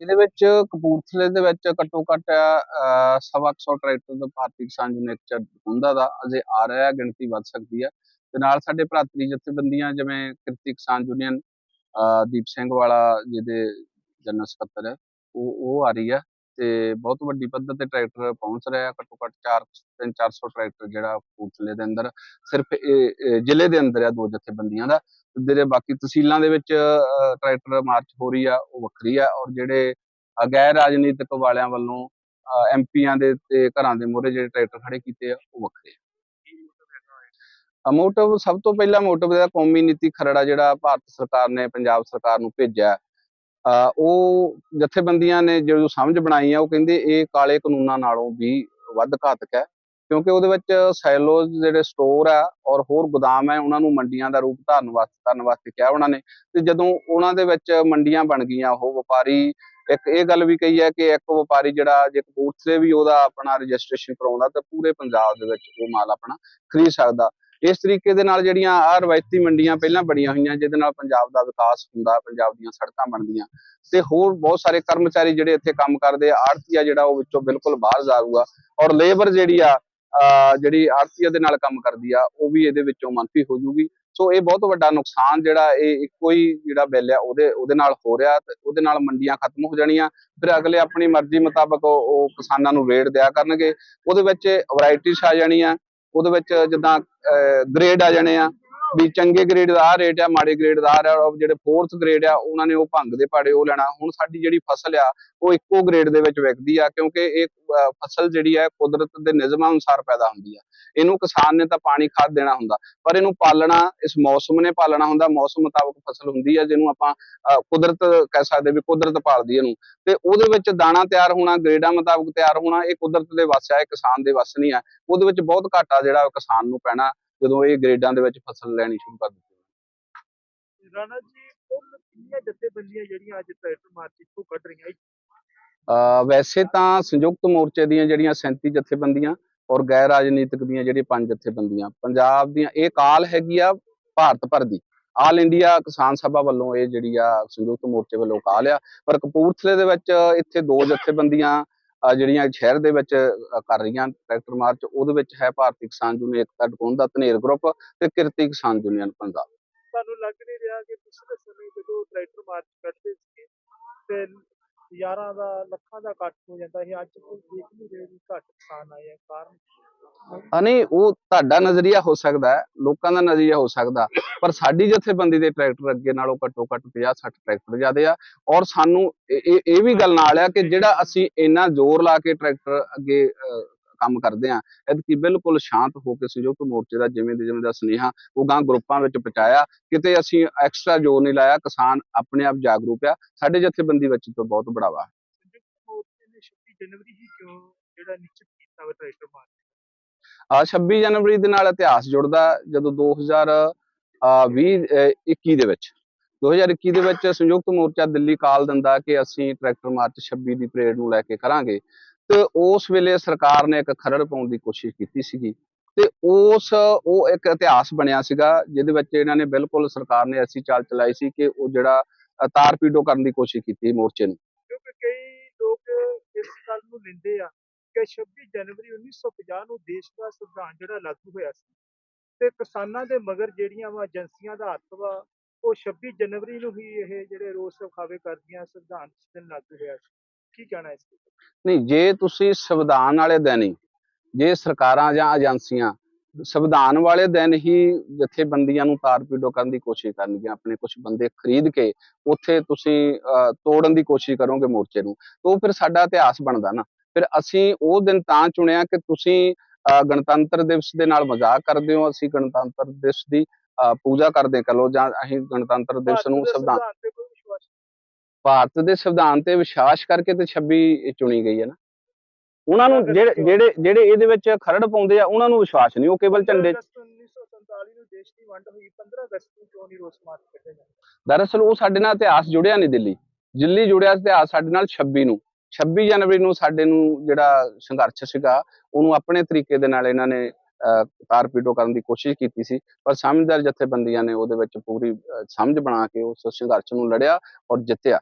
ਇਹਦੇ ਵਿੱਚ ਕਪੂਰਥਲੇ ਦੇ ਵਿੱਚ ਘੱਟੋ ਘੱਟ ਸਵਾ ਕੁ ਸੌ ਟਰੈਕਟਰ ਦਾ ਭਾਰਤੀ ਕਿਸਾਨ ਯੂਨੀਅਨ ਹੁੰਦਾ ਦਾ ਅਜੇ ਆ ਰਿਹਾ ਹੈ ਗਿਣਤੀ ਵੱਧ ਸਕਦੀ ਹੈ ਤੇ ਨਾਲ ਸਾਡੇ ਭਰਾਤਰੀ ਜਥੇਬੰਦੀਆਂ ਜਿਵੇਂ ਕਿਰਤੀ ਕਿਸਾਨ ਯੂਨੀਅਨ ਅਹ, ਦੀਪ ਸਿੰਘ ਵਾਲਾ ਜਿਹਦੇ ਜਨਰਲ ਸਕੱਤਰ ਹੈ ਉਹ ਉਹ ਆ ਰਹੀ ਹੈ ਤੇ ਬਹੁਤ ਵੱਡੀ ਪੱਧਰ ਤੇ ਟਰੈਕਟਰ ਪਹੁੰਚ ਰਿਹਾ ਘੱਟੋ ਘੱਟ 4 3 400 ਟਰੈਕਟਰ ਜਿਹੜਾ ਕਪੂਰਥਲੇ ਦੇ ਅੰਦਰ ਸਿਰਫ ਇਹ ਜ਼ਿਲ੍ਹੇ ਦੇ ਅੰਦਰ ਆ ਦੋ ਜਥੇਬੰਦੀਆਂ ਦਾ। ਜਿਹੜੇ ਬਾਕੀ ਤਹਿਸੀਲਾਂ ਦੇ ਵਿੱਚ ਟਰੈਕਟਰ ਮਾਰਚ ਹੋ ਰਹੀ ਆ ਉਹ ਵੱਖਰੀ ਆ ਔਰ ਜਿਹੜੇ ਗੈਰ ਰਾਜਨੀਤਿਕ ਵਾਲਿਆਂ ਵੱਲੋਂ ਐਮਪੀਆਂ ਦੇ ਤੇ ਘਰਾਂ ਦੇ ਮੋਹਰੇ ਜਿਹੜੇ ਟਰੈਕਟਰ ਖੜੇ ਕੀਤੇ ਆ ਉਹ ਵੱਖਰੇ ਆ। ਮੋਟਿਵ ਸਭ ਤੋਂ ਪਹਿਲਾਂ ਮੋਟਿਵ ਇਹਦਾ ਕੌਮੀ ਨੀਤੀ ਖਰੜਾ ਜਿਹੜਾ ਭਾਰਤ ਸਰਕਾਰ ਨੇ ਪੰਜਾਬ ਸਰਕਾਰ ਨੂੰ ਭੇਜਿਆ ਅਹ, ਉਹ ਜਥੇਬੰਦੀਆਂ ਨੇ ਜਦੋਂ ਸਮਝ ਬਣਾਈ ਆ ਉਹ ਕਹਿੰਦੇ ਇਹ ਕਾਲੇ ਕਾਨੂੰਨਾਂ ਨਾਲੋਂ ਵੀ ਵੱਧ ਘਾਤਕ ਹੈ। ਕਿਉਂਕਿ ਉਹਦੇ ਵਿੱਚ ਸੈਲੋਜ਼ ਜਿਹੜੇ ਸਟੋਰ ਆ ਔਰ ਹੋਰ ਗੋਦਾਮ ਹੈ ਉਹਨਾਂ ਨੂੰ ਮੰਡੀਆਂ ਦਾ ਰੂਪ ਧਾਰਨ ਵਾਸਤੇ ਕਰਨ ਵਾਸਤੇ ਕਿਹਾ ਉਹਨਾਂ ਨੇ। ਤੇ ਜਦੋਂ ਉਹਨਾਂ ਦੇ ਵਿੱਚ ਮੰਡੀਆਂ ਬਣ ਗਈਆਂ, ਉਹ ਵਪਾਰੀ, ਇੱਕ ਇਹ ਗੱਲ ਵੀ ਕਹੀ ਹੈ ਕਿ ਇੱਕ ਵਪਾਰੀ ਜਿਹੜਾ ਜੇ ਕਪੂਰਥਲੇ ਵੀ ਉਹਦਾ ਆਪਣਾ ਰਜਿਸਟ੍ਰੇਸ਼ਨ ਕਰਾਉਂਦਾ, ਤਾਂ ਪੂਰੇ ਪੰਜਾਬ ਦੇ ਵਿੱਚ ਉਹ ਮਾਲ ਆਪਣਾ ਖਰੀਦ ਸਕਦਾ। ਇਸ ਤਰੀਕੇ ਦੇ ਨਾਲ ਜਿਹੜੀਆਂ ਆ ਰਵਾਇਤੀ ਮੰਡੀਆਂ ਪਹਿਲਾਂ ਬਣੀਆਂ ਹੋਈਆਂ, ਜਿਹਦੇ ਨਾਲ ਪੰਜਾਬ ਦਾ ਵਿਕਾਸ ਹੁੰਦਾ, ਪੰਜਾਬ ਦੀਆਂ ਸੜਕਾਂ ਬਣਦੀਆਂ। ਤੇ ਹੋਰ ਬਹੁਤ ਸਾਰੇ ਕਰਮਚਾਰੀ ਜਿਹੜੇ ਇੱਥੇ ਕੰਮ ਕਰਦੇ ਆ ਆੜਤੀਆ ਜਿਹੜਾ ਉਹ ਵਿੱਚੋਂ ਬਿਲਕੁਲ ਬਾਹਰ ਜਾਊਗਾ। ਔਰ ਲੇਬਰ ਜਿਹੜੀ ਆ ਜਿਹੜੀ ਆੜਤੀਆ ਦੇ ਨਾਲ ਕੰਮ ਕਰਦੀ ਆ, ਉਹ ਵੀ ਇਹਦੇ ਵਿੱਚੋਂ ਮੰਨਫੀ ਹੋ ਜੂਗੀ। ਸੋ ਇਹ ਬਹੁਤ ਵੱਡਾ ਨੁਕਸਾਨ ਜਿਹੜਾ ਇਹ ਇੱਕੋ ਹੀ ਜਿਹੜਾ ਬਿੱਲ ਆ, ਉਹਦੇ ਉਹਦੇ ਨਾਲ ਹੋ ਰਿਹਾ ਤੇ ਉਹਦੇ ਨਾਲ ਮੰਡੀਆਂ ਖਤਮ ਹੋ ਜਾਣੀਆਂ। ਫਿਰ ਅਗਲੇ ਆਪਣੀ ਮਰਜ਼ੀ ਮੁਤਾਬਕ ਉਹ ਕਿਸਾਨਾਂ ਨੂੰ ਰੇਟ ਦਿਆ ਕਰਨਗੇ। ਉਹਦੇ ਵਿੱਚ ਵੈਰਾਈਟੀਜ਼ ਆ ਜਾਣੀਆਂ। ਉਹਦੇ ਵਿੱਚ ਜਿੱਦਾਂ ਗ੍ਰੇਡ ਆ ਜਾਣੇ ਆ। ਵੀ ਚੰਗੇ ਗ੍ਰੇਡ ਦਾ ਆਹ ਰੇਟ ਆ, ਮਾੜੇ ਗ੍ਰੇਡ ਦਾ ਆਹ ਰੇਟ ਜਿਹੜੇ ਫੋਰਥ ਗ੍ਰੇਡ ਆ, ਉਹਨਾਂ ਨੇ ਉਹ ਭੰਗ ਦੇ ਪਾੜੇ ਉਹ ਲੈਣਾ। ਹੁਣ ਸਾਡੀ ਜਿਹੜੀ ਫਸਲ ਆ, ਉਹ ਇੱਕੋ ਗ੍ਰੇਡ ਦੇ ਵਿੱਚ ਵਿਕਦੀ ਆ, ਕਿਉਂਕਿ ਇਹ ਫਸਲ ਜਿਹੜੀ ਹੈ ਕੁਦਰਤ ਦੇ ਨਿਯਮਾਂ ਅਨੁਸਾਰ ਪੈਦਾ ਹੁੰਦੀ ਆ। ਇਹਨੂੰ ਕਿਸਾਨ ਨੇ ਤਾਂ ਪਾਣੀ, ਖਾਦ ਦੇਣਾ ਹੁੰਦਾ, ਪਰ ਇਹਨੂੰ ਪਾਲਣਾ, ਇਸ ਮੌਸਮ ਨੇ ਪਾਲਣਾ ਹੁੰਦਾ। ਮੌਸਮ ਮੁਤਾਬਕ ਫਸਲ ਹੁੰਦੀ ਆ, ਜਿਹਨੂੰ ਆਪਾਂ ਕੁਦਰਤ ਕਹਿ ਸਕਦੇ ਵੀ ਕੁਦਰਤ ਪਾਲਦੀ ਇਹਨੂੰ। ਤੇ ਉਹਦੇ ਵਿੱਚ ਦਾਣਾ ਤਿਆਰ ਹੋਣਾ, ਗ੍ਰੇਡਾਂ ਮੁਤਾਬਕ ਤਿਆਰ ਹੋਣਾ, ਇਹ ਕੁਦਰਤ ਦੇ ਵੱਸ ਆ, ਇਹ ਕਿਸਾਨ ਦੇ ਵੱਸ ਨਹੀਂ ਆ। ਉਹਦੇ ਵਿੱਚ ਬਹੁਤ ਘਾਟਾ ਜਿਹੜਾ ਕਿਸਾਨ ਨੂੰ ਪੈਣਾ। ਜਦੋਂ ਇਹ ਗ੍ਰੇਡਾਂ ਦੇ ਵਿੱਚ ਫਸਲ ਲੈਣੀ ਸ਼ੁਰੂ ਕਰ ਦਿੱਤੀ। ਰਾਣਾ ਜੀ ਕੁੱਲ ਕਿੰਨੀਆਂ ਜਥੇਬੰਦੀਆਂ ਜਿਹੜੀਆਂ ਅੱਜ ਟਰੈਕਟਰ ਮਾਰਚ ਤੋਂ ਕੱਢ ਰਹੀਆਂ ਅਹ ਵੈਸੇ ਤਾਂ ਸੰਯੁਕਤ ਮੋਰਚੇ ਦੀਆਂ ਜਿਹੜੀਆਂ 37 ਜਥੇਬੰਦੀਆਂ ਔਰ ਗੈਰ ਰਾਜਨੀਤਿਕ ਦੀਆਂ ਜਿਹੜੀਆਂ ਪੰਜ ਜਥੇਬੰਦੀਆਂ ਪੰਜਾਬ ਦੀਆਂ ਇਹ ਕਾਲ ਹੈਗੀ ਆ ਭਾਰਤ ਭਰ ਦੀ। ਆਲ ਇੰਡੀਆ ਕਿਸਾਨ ਸਭਾ ਵੱਲੋਂ ਇਹ ਜਿਹੜੀ ਆ ਸੰਯੁਕਤ ਮੋਰਚੇ ਵੱਲੋਂ ਕਾਲ ਆ ਪਰ ਕਪੂਰਥਲੇ ਦੇ ਵਿੱਚ ਇੱਥੇ ਦੋ ਜਥੇਬੰਦੀਆਂ ਜਿਹੜੀਆਂ ਸ਼ਹਿਰ ਦੇ ਵਿੱਚ ਕਰ ਰਹੀਆਂ ਟਰੈਕਟਰ ਮਾਰਚ ਉਹਦੇ ਵਿੱਚ ਹੈ ਭਾਰਤੀ ਕਿਸਾਨ ਯੂਨੀਅਨ ਏਕਤਾ ਟਕੋਂਦਾ ਧਨੇਰ ਗਰੁੱਪ ਤੇ ਕਿਰਤੀ ਕਿਸਾਨ ਯੂਨੀਅਨ ਪੰਜਾਬ। ਤੁਹਾਨੂੰ ਲੱਗ ਨਹੀਂ ਰਿਹਾ ਕਿ ਪਿਛਲੇ ਸਮੇਂ ਜਦੋਂ ਟਰੈਕਟਰ ਮਾਰਚ ਕੱਢਦੇ ਸੀਗੇ, ਤੇ ਹਜ਼ਾਰਾਂ ਦਾ, ਲੱਖਾਂ ਦਾ ਇਕੱਠ ਹੋ ਜਾਂਦਾ ਸੀ। ਅੱਜ ਕੋਈ ਦੇਖ ਨਹੀਂ ਰਹੇ ਵੀ ਘੱਟ ਕਿਸਾਨ ਆਏ ਆ ਕਾਰਨ। ਆ ਨਹੀਂ, ਉਹ ਤੁਹਾਡਾ ਨਜ਼ਰੀਆ ਹੋ ਸਕਦਾ ਹੈ। ਲੋਕਾਂ ਦਾ ਨਜ਼ਰੀਆ ਹੋ ਸਕਦਾ। ਪਰ ਸਾਡੀ ਜਥੇਬੰਦੀ ਦੇ ਟਰੈਕਟਰ ਅੱਗੇ ਨਾਲੋਂ ਘੱਟੋ ਘੱਟ 50 60 ਟਰੈਕਟਰ ਜ਼ਿਆਦੇ ਆ। ਔਰ ਸਾਨੂੰ ਇਹ, ਇਹ- ਵੀ ਗੱਲ ਨਾਲ ਆ ਕਿ ਜਿਹੜਾ ਅਸੀਂ ਇੰਨਾ ਜ਼ੋਰ ਲਾ ਕੇ ਟਰੈਕਟਰ ਅੱਗੇ ਕੰਮ ਕਰਦੇ ਆ ਐਤਕੀ ਬਿਲਕੁਲ ਸ਼ਾਂਤ ਹੋ ਕੇ ਸੰਯੁਕਤ ਮੋਰਚੇ ਦਾ ਜਿਵੇਂ ਦੇ ਜਿਵੇਂ ਦਾ ਸੁਨੇਹਾ ਉਹ ਗਾਂ ਗਰੁੱਪਾਂ ਵਿੱਚ ਪਹੁੰਚਾਇਆ ਕਿਤੇ ਅਸੀਂ ਐਕਸਟਰਾ ਜ਼ੋਰ ਨਹੀਂ ਲਾਇਆ ਕਿਸਾਨ ਆਪਣੇ ਆਪ ਜਾਗਰੂਕ ਆ ਸਾਡੇ ਜਥੇਬੰਦੀ ਵਿੱਚ ਤਾਂ ਬਹੁਤ ਬੜਾਵਾ ਸੰਯੁਕਤ ਮੋਰਚੇ ਨੇ 26 ਜਨਵਰੀ ਹੀ ਕਿਉਂ ਜਿਹੜਾ ਨਿਸ਼ਚਿਤ ਕੀਤਾ ਵਾ ਟਰੈਕਟਰ ਮਾਰਚ ਆ 26 ਜਨਵਰੀ ਦੇ ਨਾਲ ਇਤਿਹਾਸ ਜੁੜਦਾ ਜਦੋਂ 2020 21 ਦੇ ਵਿੱਚ 2021 ਦੇ ਵਿੱਚ ਸੰਯੁਕਤ ਮੋਰਚਾ ਦਿੱਲੀ ਕਾਲ ਦਿੰਦਾ ਕਿ ਅਸੀਂ ਟਰੈਕਟਰ ਮਾਰਚ 26 ਦੀ ਪਰੇਡ ਨੂੰ ਲੈ ਕੇ ਕਰਾਂਗੇ। ਤੇ ਉਸ ਵੇਲੇ ਸਰਕਾਰ ਨੇ ਇੱਕ ਖਰੜ ਪਾਉਣ ਦੀ ਕੋਸ਼ਿਸ਼ ਕੀਤੀ ਸੀਗੀ ਤੇ ਉਸ ਉਹ ਇੱਕ ਇਤਿਹਾਸ ਬਣਿਆ ਸੀਗਾ ਜਿਹਦੇ ਵਿੱਚ ਇਹਨਾਂ ਨੇ ਬਿਲਕੁਲ ਸਰਕਾਰ ਨੇ ਐਸੀ ਚਾਲ ਚਲਾਈ ਸੀ ਕਿ ਉਹ ਜਿਹੜਾ ਅ, ਤਾਰ ਪੀਡੋ ਕਰਨ ਦੀ ਕੋਸ਼ਿਸ਼ ਕੀਤੀ ਮੋਰਚੇ ਨੂੰ। ਕਿਉਂਕਿ ਕਈ ਲੋਕ ਇਸ ਗੱਲ ਨੂੰ ਲੈਂਦੇ ਆ ਕਿ 26 ਜਨਵਰੀ 1950 ਨੂੰ ਦੇਸ਼ ਦਾ ਸੰਵਿਧਾਨ ਜਿਹੜਾ ਲਾਗੂ ਹੋਇਆ ਸੀ ਤੇ ਕਿਸਾਨਾਂ ਦੇ ਮਗਰ ਜਿਹੜੀਆਂ ਵਾ ਏਜੰਸੀਆਂ ਦਾ ਹੱਥ ਵਾ ਉਹ 26 ਜਨਵਰੀ ਨੂੰ ਹੀ ਇਹ ਜਿਹੜੇ ਰੋਸ ਵਿਖਾਵੇ ਕਰਦੀਆਂ ਸੰਵਿਧਾਨ ਦਿਨ ਲਾਗੂ ਹੋਇਆ ਸੀ। ਕੀ ਕਹਿਣਾ ਇਸ ਤੇ ਨਹੀਂ ਜੇ ਤੁਸੀਂ ਸੰਵਿਧਾਨ ਵਾਲੇ ਦਿਨ ਹੀ ਜੇ ਸਰਕਾਰਾਂ ਜਾਂ ਏਜੰਸੀਆਂ ਸੰਵਿਧਾਨ ਵਾਲੇ ਦਿਨ ਹੀ ਜਥੇਬੰਦੀਆਂ ਨੂੰ ਤਾਰ ਪੀਡੋ ਕਰਨ ਦੀ ਕੋਸ਼ਿਸ਼ ਕਰਨਗੀਆਂ ਆਪਣੇ ਕੁਝ ਬੰਦੇ ਖਰੀਦ ਕੇ ਉੱਥੇ ਤੁਸੀਂ ਤੋੜਨ ਦੀ ਕੋਸ਼ਿਸ਼ ਕਰੋਗੇ ਮੋਰਚੇ ਨੂੰ ਤਾਂ ਉਹ ਫਿਰ ਸਾਡਾ ਇਤਿਹਾਸ ਬਣਦਾ ਨਾ। ਫਿਰ ਅਸੀਂ ਉਹ ਦਿਨ ਤਾਂ ਚੁਣਿਆ ਕਿ ਤੁਸੀਂ ਗਣਤੰਤਰ ਦਿਵਸ ਦੇ ਨਾਲ ਮਜ਼ਾਕ ਕਰਦੇ ਹੋ ਅਸੀਂ ਗਣਤੰਤਰ ਦਿਵਸ ਦੀ ਪੂਜਾ ਕਰਦੇ ਕਹ ਲੋ ਜਾਂ ਅਸੀਂ ਗਣਤੰਤਰ ਦਿਵਸ ਨੂੰ ਸੰਵਿਧਾਨ ਭਾਰਤ ਦੇ ਸੰਵਿਧਾਨ ਤੇ ਵਿਸ਼ਵਾਸ ਕਰਕੇ ਤੇ 26 ਚੁਣੀ ਗਈ ਹੈ ਨਾ। ਉਹਨਾਂ ਨੂੰ ਜਿਹੜੇ? ਜਿਹੜੇ ਜਿਹੜੇ ਇਹਦੇ ਵਿੱਚ ਖਰੜ ਪਾਉਂਦੇ ਆ ਉਹਨਾਂ ਨੂੰ ਵਿਸ਼ਵਾਸ ਨਹੀਂ ਉਹ ਕੇਵਲ ਝੰਡੇ ਅਗਸਤ 1947 ਨੂੰ ਦੇਸ਼ ਦੀ ਵੰਡ ਹੋਈ 15 ਅਗਸਤ ਨੂੰ ਕਿਉਂ ਨਹੀਂ ਰੋਸ ਮਾਰਚ ਕੱਢਿਆ ਜਾਂਦਾ? ਦਰਅਸਲ ਉਹ ਸਾਡੇ ਨਾਲ ਇਤਿਹਾਸ ਜੁੜਿਆ ਨਹੀਂ ਦਿੱਲੀ। ਦਿੱਲੀ ਜੁੜਿਆ ਇਤਿਹਾਸ ਸਾਡੇ ਨਾਲ 26 ਨੂੰ। 26 ਜਨਵਰੀ ਨੂੰ ਸਾਡੇ ਨੂੰ ਜਿਹੜਾ ਸੰਘਰਸ਼ ਸੀਗਾ ਉਹਨੂੰ ਆਪਣੇ ਤਰੀਕੇ ਦੇ ਨਾਲ ਇਹਨਾਂ ਨੇ ਅਹ, ਤਾਰ ਪੀਟੋ ਕਰਨ ਦੀ ਕੋਸ਼ਿਸ਼ ਕੀਤੀ ਸੀ ਪਰ ਸਮਝਦਾਰ ਜਥੇਬੰਦੀਆਂ ਨੇ ਉਹਦੇ ਵਿੱਚ ਪੂਰੀ ਸਮਝ ਬਣਾ ਕੇ ਉਸ ਸੰਘਰਸ਼ ਨੂੰ ਲੜਿਆ ਔਰ ਜਿੱਤਿਆ।